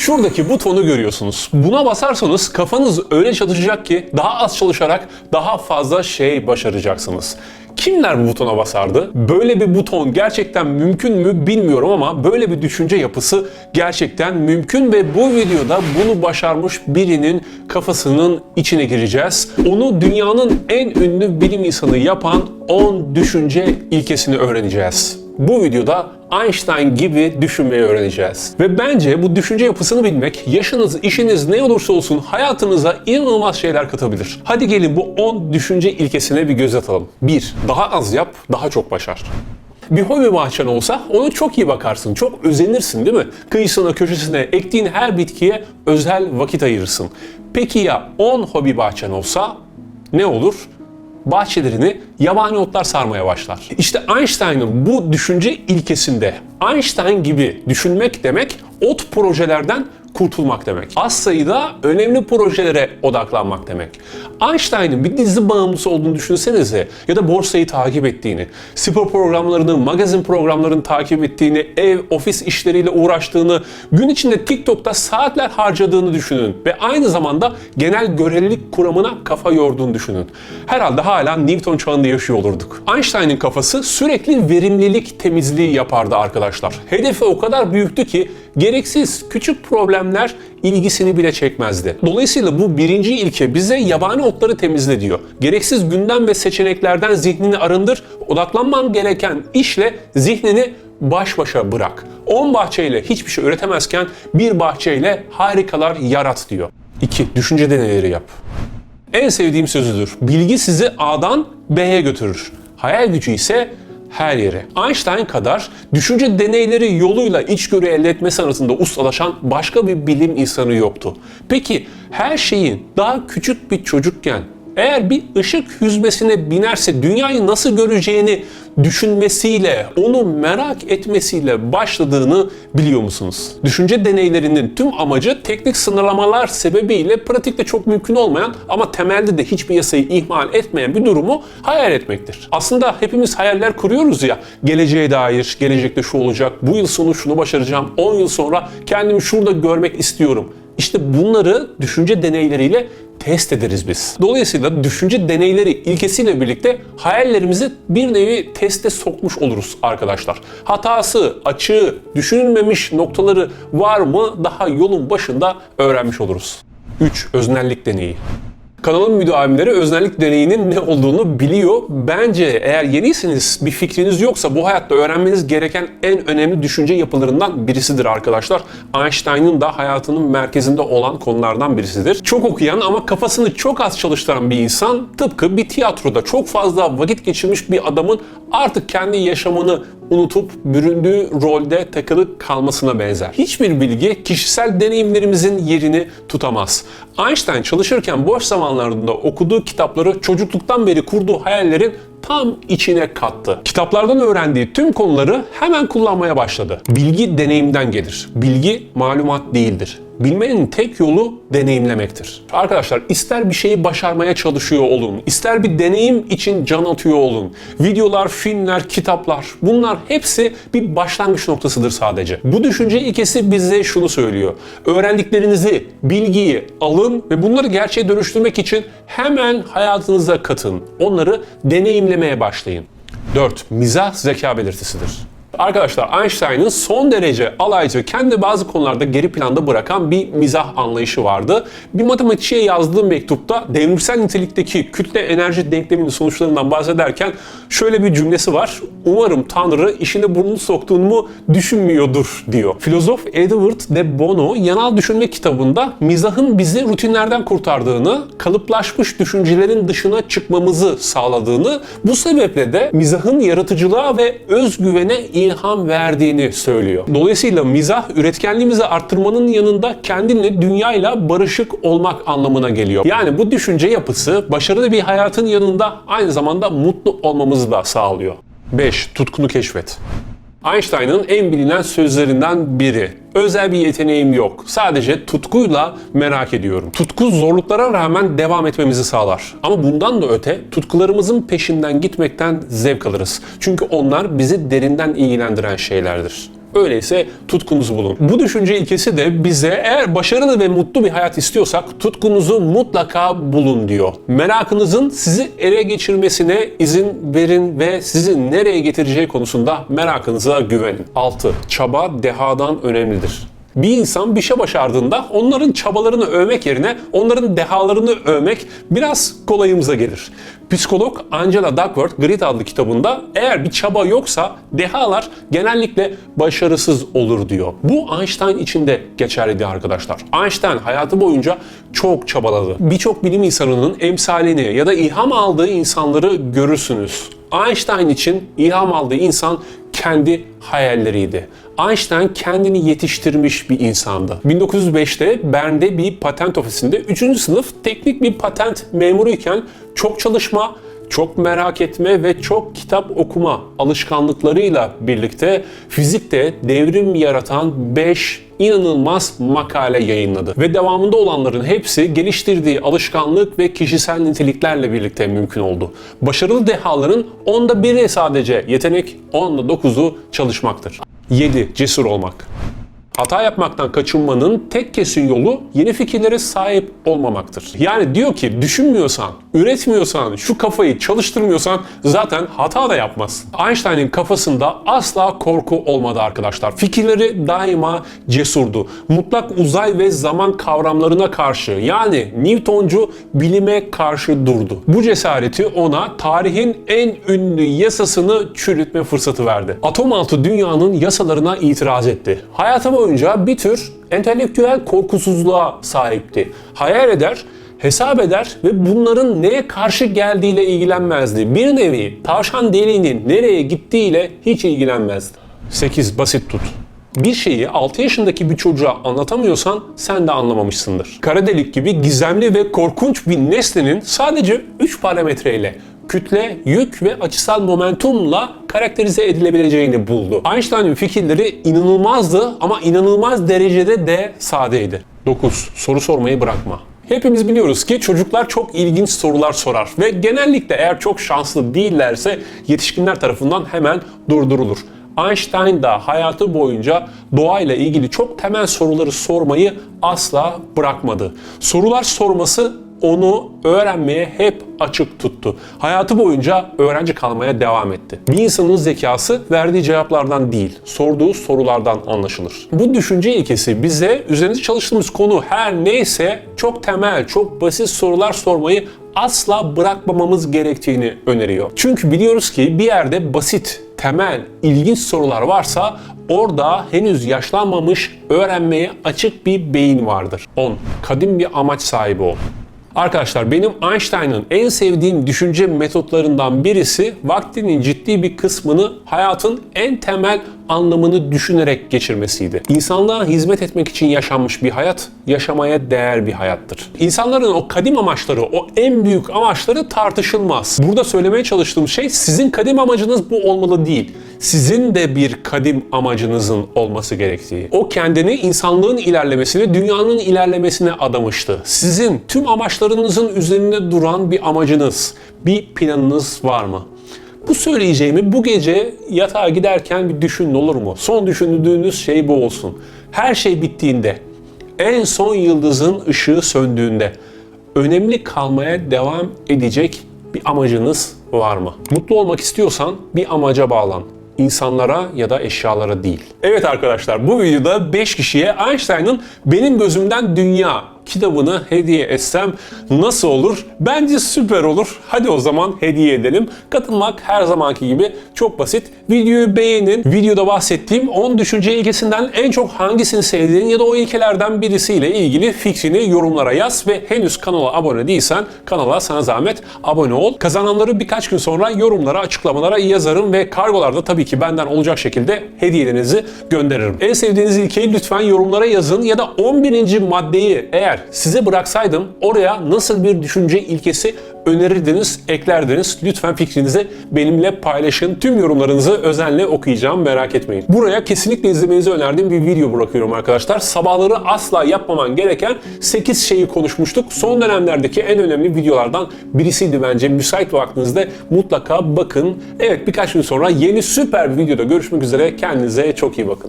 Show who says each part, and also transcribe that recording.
Speaker 1: Şuradaki butonu görüyorsunuz. Buna basarsanız kafanız öyle çalışacak ki daha az çalışarak daha fazla şey başaracaksınız. Kimler bu butona basardı? Böyle bir buton gerçekten mümkün mü bilmiyorum ama böyle bir düşünce yapısı gerçekten mümkün ve bu videoda bunu başarmış birinin kafasının içine gireceğiz. Onu dünyanın en ünlü bilim insanı yapan 10 düşünce ilkesini öğreneceğiz. Bu videoda Einstein gibi düşünmeyi öğreneceğiz. Ve bence bu düşünce yapısını bilmek, yaşınız, işiniz ne olursa olsun hayatınıza inanılmaz şeyler katabilir. Hadi gelin bu 10 düşünce ilkesine bir göz atalım. 1. Daha az yap, daha çok başar. Bir hobi bahçen olsa ona çok iyi bakarsın, çok özenirsin değil mi? Kıyısına, köşesine, ektiğin her bitkiye özel vakit ayırırsın. Peki ya 10 hobi bahçen olsa ne olur? Bahçelerini yabani otlar sarmaya başlar. İşte Einstein'ın bu düşünce ilkesinde Einstein gibi düşünmek demek ot projelerden kurtulmak demek. Az sayıda önemli projelere odaklanmak demek. Einstein'ın bir dizi bağımlısı olduğunu düşünsenize ya da borsayı takip ettiğini, spor programlarını, magazin programlarını takip ettiğini, ev, ofis işleriyle uğraştığını, gün içinde TikTok'ta saatler harcadığını düşünün ve aynı zamanda genel görelilik kuramına kafa yorduğunu düşünün. Herhalde hala Newton çağında yaşıyor olurduk. Einstein'ın kafası sürekli verimlilik temizliği yapardı arkadaşlar. Hedefi o kadar büyüktü ki gereksiz küçük problemler ilgisini bile çekmezdi. Dolayısıyla bu birinci ilke bize yabani otları temizle diyor. Gereksiz gündem ve seçeneklerden zihnini arındır, odaklanman gereken işle zihnini baş başa bırak. 10 bahçeyle hiçbir şey üretemezken bir bahçeyle harikalar yarat diyor. 2. Düşünce deneyleri yap. En sevdiğim sözüdür. Bilgi sizi A'dan B'ye götürür. Hayal gücü ise her yere. Einstein kadar düşünce deneyleri yoluyla içgörü elde etmesi arasında ustalaşan başka bir bilim insanı yoktu. Peki her şeyin daha küçük bir çocukken eğer bir ışık hüzmesine binerse dünyayı nasıl göreceğini düşünmesiyle, onu merak etmesiyle başladığını biliyor musunuz? Düşünce deneylerinin tüm amacı teknik sınırlamalar sebebiyle pratikte çok mümkün olmayan ama temelde de hiçbir yasayı ihmal etmeyen bir durumu hayal etmektir. Aslında hepimiz hayaller kuruyoruz ya, geleceğe dair, gelecekte şu olacak, bu yıl sonu şunu başaracağım, 10 yıl sonra kendimi şurada görmek istiyorum. İşte bunları düşünce deneyleriyle test ederiz biz. Dolayısıyla düşünce deneyleri ilkesiyle birlikte hayallerimizi bir nevi teste sokmuş oluruz arkadaşlar. Hatası, açığı, düşünülmemiş noktaları var mı daha yolun başında öğrenmiş oluruz. 3. Öznellik deneyi. Kanalın müdavimleri öznellik deneyinin ne olduğunu biliyor. Bence eğer yeniyseniz bir fikriniz yoksa bu hayatta öğrenmeniz gereken en önemli düşünce yapılarından birisidir arkadaşlar. Einstein'ın da hayatının merkezinde olan konulardan birisidir. Çok okuyan ama kafasını çok az çalıştıran bir insan tıpkı bir tiyatroda çok fazla vakit geçirmiş bir adamın artık kendi yaşamını unutup büründüğü rolde takılı kalmasına benzer. Hiçbir bilgi kişisel deneyimlerimizin yerini tutamaz. Einstein çalışırken boş zamanlarında okuduğu kitapları çocukluktan beri kurduğu hayallerin tam içine kattı. Kitaplardan öğrendiği tüm konuları hemen kullanmaya başladı. Bilgi deneyimden gelir. Bilgi malumat değildir. Bilmenin tek yolu deneyimlemektir. Arkadaşlar ister bir şeyi başarmaya çalışıyor olun, ister bir deneyim için can atıyor olun. Videolar, filmler, kitaplar bunlar hepsi bir başlangıç noktasıdır sadece. Bu düşünce ilkesi bize şunu söylüyor. Öğrendiklerinizi, bilgiyi alın ve bunları gerçeğe dönüştürmek için hemen hayatınıza katın. Onları deneyimlemeye başlayın. 4. Mizah zeka belirtisidir. Arkadaşlar Einstein'ın son derece alaycı, kendi bazı konularda geri planda bırakan bir mizah anlayışı vardı. Bir matematikçiye yazdığı mektupta devrimsel nitelikteki kütle enerji denkleminin sonuçlarından bahsederken şöyle bir cümlesi var. Umarım Tanrı işine burnunu soktuğumu düşünmüyordur diyor. Filozof Edward de Bono Yanal Düşünme kitabında mizahın bizi rutinlerden kurtardığını, kalıplaşmış düşüncelerin dışına çıkmamızı sağladığını, bu sebeple de mizahın yaratıcılığa ve özgüvene ilham verdiğini söylüyor. Dolayısıyla mizah üretkenliğimizi arttırmanın yanında kendinle dünyayla barışık olmak anlamına geliyor. Yani bu düşünce yapısı başarılı bir hayatın yanında aynı zamanda mutlu olmamızı da sağlıyor. 5. Tutkunu keşfet. Einstein'ın en bilinen sözlerinden biri. Özel bir yeteneğim yok. Sadece tutkuyla merak ediyorum. Tutku zorluklara rağmen devam etmemizi sağlar. Ama bundan da öte tutkularımızın peşinden gitmekten zevk alırız. Çünkü onlar bizi derinden ilgilendiren şeylerdir. Öyleyse tutkunuzu bulun. Bu düşünce ilkesi de bize eğer başarılı ve mutlu bir hayat istiyorsak tutkunuzu mutlaka bulun diyor. Merakınızın sizi ele geçirmesine izin verin ve sizi nereye getireceği konusunda merakınıza güvenin. 6. Çaba dehadan önemlidir. Bir insan bir şey başardığında onların çabalarını övmek yerine onların dehalarını övmek biraz kolayımıza gelir. Psikolog Angela Duckworth Grit adlı kitabında eğer bir çaba yoksa dehalar genellikle başarısız olur diyor. Bu Einstein için de geçerliydi arkadaşlar. Einstein hayatı boyunca çok çabaladı. Birçok bilim insanının emsalini ya da ilham aldığı insanları görürsünüz. Einstein için ilham aldığı insan kendi hayalleriydi. Einstein kendini yetiştirmiş bir insandı. 1905'te Bern'de bir patent ofisinde 3. sınıf teknik bir patent memuruyken çok çalışma, çok merak etme ve çok kitap okuma alışkanlıklarıyla birlikte fizikte devrim yaratan 5 inanılmaz makale yayınladı. Ve devamında olanların hepsi geliştirdiği alışkanlık ve kişisel niteliklerle birlikte mümkün oldu. Başarılı dehaların onda biri sadece yetenek, onda dokuzu çalışmaktır. 7. Cesur olmak. Hata yapmaktan kaçınmanın tek kesin yolu yeni fikirlere sahip olmamaktır. Yani diyor ki düşünmüyorsan, üretmiyorsan, şu kafayı çalıştırmıyorsan zaten hata da yapmazsın. Einstein'in kafasında asla korku olmadı arkadaşlar. Fikirleri daima cesurdu. Mutlak uzay ve zaman kavramlarına karşı yani Newtoncu bilime karşı durdu. Bu cesareti ona tarihin en ünlü yasasını çürütme fırsatı verdi. Atom altı dünyanın yasalarına itiraz etti. Hayatı boyunca bir tür entelektüel korkusuzluğa sahipti. Hayal eder, hesap eder ve bunların neye karşı geldiğiyle ilgilenmezdi. Bir nevi tavşan deliğinin nereye gittiğiyle hiç ilgilenmezdi. 8. Basit tut. Bir şeyi 6 yaşındaki bir çocuğa anlatamıyorsan sen de anlamamışsındır. Kara delik gibi gizemli ve korkunç bir nesnenin sadece 3 parametreyle kütle, yük ve açısal momentumla karakterize edilebileceğini buldu. Einstein'ın fikirleri inanılmazdı ama inanılmaz derecede de sadeydi. 9. Soru sormayı bırakma. Hepimiz biliyoruz ki çocuklar çok ilginç sorular sorar ve genellikle eğer çok şanslı değillerse yetişkinler tarafından hemen durdurulur. Einstein da hayatı boyunca doğayla ilgili çok temel soruları sormayı asla bırakmadı. Sorular sorması onu öğrenmeye hep açık tuttu. Hayatı boyunca öğrenci kalmaya devam etti. Bir insanın zekası verdiği cevaplardan değil, sorduğu sorulardan anlaşılır. Bu düşünce ilkesi bize üzerinde çalıştığımız konu her neyse çok temel, çok basit sorular sormayı asla bırakmamamız gerektiğini öneriyor. Çünkü biliyoruz ki bir yerde basit, temel, ilginç sorular varsa orada henüz yaşlanmamış, öğrenmeye açık bir beyin vardır. 10. Kadim bir amaç sahibi ol. Arkadaşlar benim Einstein'ın en sevdiğim düşünce metotlarından birisi vaktinin ciddi bir kısmını hayatın en temel anlamını düşünerek geçirmesiydi. İnsanlığa hizmet etmek için yaşanmış bir hayat, yaşamaya değer bir hayattır. İnsanların o kadim amaçları, o en büyük amaçları tartışılmaz. Burada söylemeye çalıştığım şey sizin kadim amacınız bu olmalı değil. Sizin de bir kadim amacınızın olması gerektiği. O kendini insanlığın ilerlemesine, dünyanın ilerlemesine adamıştı. Sizin tüm amaçlarınızın üzerinde duran bir amacınız, bir planınız var mı? Bu söyleyeceğimi bu gece yatağa giderken bir düşünün olur mu? Son düşündüğünüz şey bu olsun. Her şey bittiğinde, en son yıldızın ışığı söndüğünde önemli kalmaya devam edecek bir amacınız var mı? Mutlu olmak istiyorsan bir amaca bağlan insanlara ya da eşyalara değil. Evet arkadaşlar bu videoda 5 kişiye Einstein'ın Benim Gözümden Dünya kitabını hediye etsem nasıl olur? Bence süper olur. Hadi o zaman hediye edelim. Katılmak her zamanki gibi çok basit. Videoyu beğenin. Videoda bahsettiğim 10 düşünce ilkesinden en çok hangisini sevdiğin ya da o ilkelerden birisiyle ilgili fikrini yorumlara yaz ve henüz kanala abone değilsen kanala sana zahmet abone ol. Kazananları birkaç gün sonra yorumlara, açıklamalara yazarım ve kargolarda tabii ki benden olacak şekilde hediyelerinizi gönderirim. En sevdiğiniz ilkeyi lütfen yorumlara yazın ya da 11. maddeyi eğer size bıraksaydım oraya nasıl bir düşünce ilkesi önerirdiniz, eklerdiniz. Lütfen fikrinizi benimle paylaşın. Tüm yorumlarınızı özenle okuyacağım merak etmeyin. Buraya kesinlikle izlemenizi önerdiğim bir video bırakıyorum arkadaşlar. Sabahları asla yapmaman gereken 8 şeyi konuşmuştuk. Son dönemlerdeki en önemli videolardan birisiydi bence. Müsait vaktinizde mutlaka bakın. Evet birkaç gün sonra yeni süper bir videoda görüşmek üzere. Kendinize çok iyi bakın.